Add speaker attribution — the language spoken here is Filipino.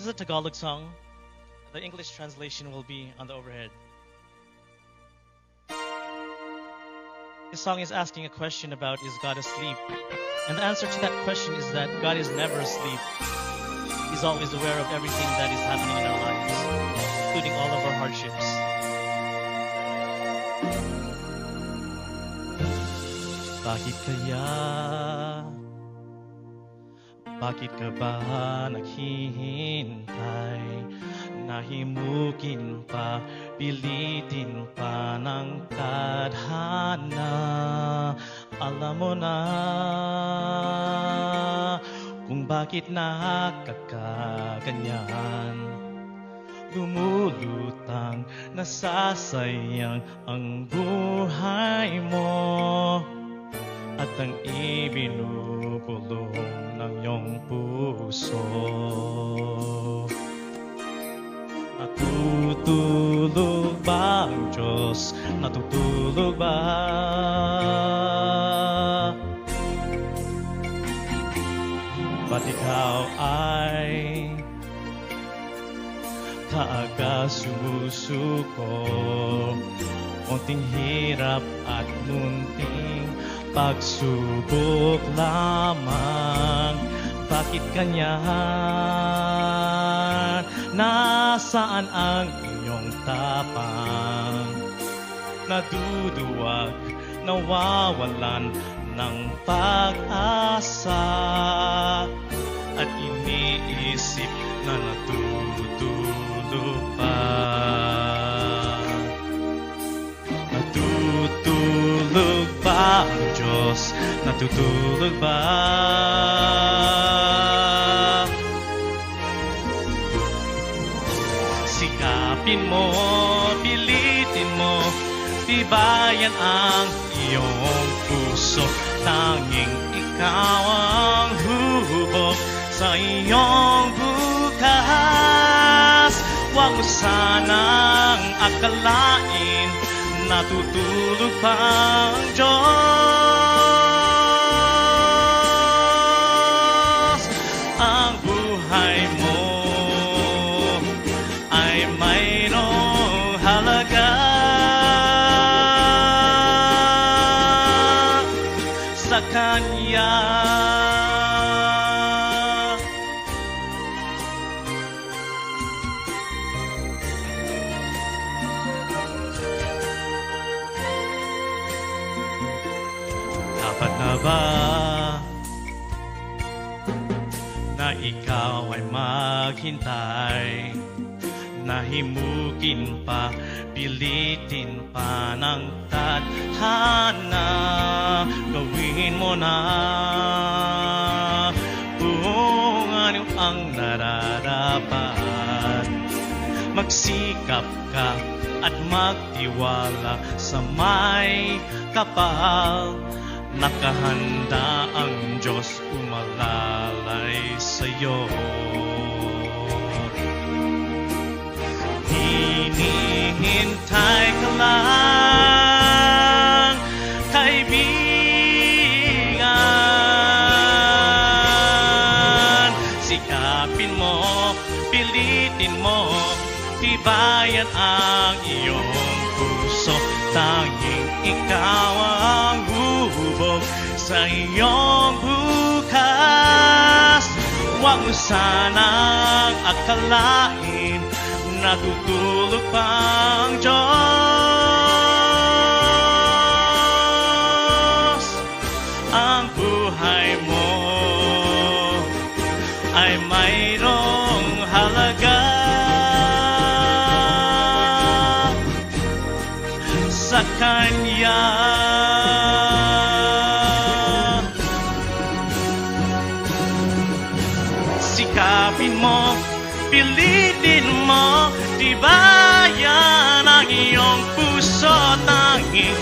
Speaker 1: This is a Tagalog song. The English translation will be on the overhead. This song is asking a question about is God asleep? And the answer to that question is that God is never asleep. He's always aware of everything that is happening in our lives, including all of our hardships. Bakit kaya? Bakit ka ba naghihintay? Nahimukin pa, pilitin pa ng tadhana. Alam mo na kung bakit nakakaganyan. Lumulutang, nasasayang ang buhay mo. At ang ibinubulong ng iyong puso. Natutulog ba ang Diyos? Natutulog ba? Ba't ikaw ay kaaga sumusuko? Munting hirap at munting pagsubok lamang Bakit ganyan? Nasaan ang iyong tapang? Naduduwag, nawawalan ng pag-asa At iniisip na natutulog Natutulog ba? Sikapin mo, pilitin mo Tibayan ang iyong puso. Tanging ikaw ang hubog sa iyong bukas. Huwag mo sanang akalain natutulog pa ang Diyos mayroong halaga. Sa Kanya. Dapat ba na ikaw ay maghintay Nahimukin pa, pilitin pa ng tadhana. Gawin mo na. Kung ano ang nararapat Magsikap ka at magtiwala sa may kapal. Nakahanda ang Diyos umalalay sa'yo pilitin mo Tibayan ang iyong puso. Tanging ikaw ang hubog sa iyong bukas. Huwag mo sanang akalain Natutulog pa ang Diyos. Ang buhay mo ay mayroong halaga sa Kanya. Sikapin mo, pilitin mo, tibayan ang iyong puso tanging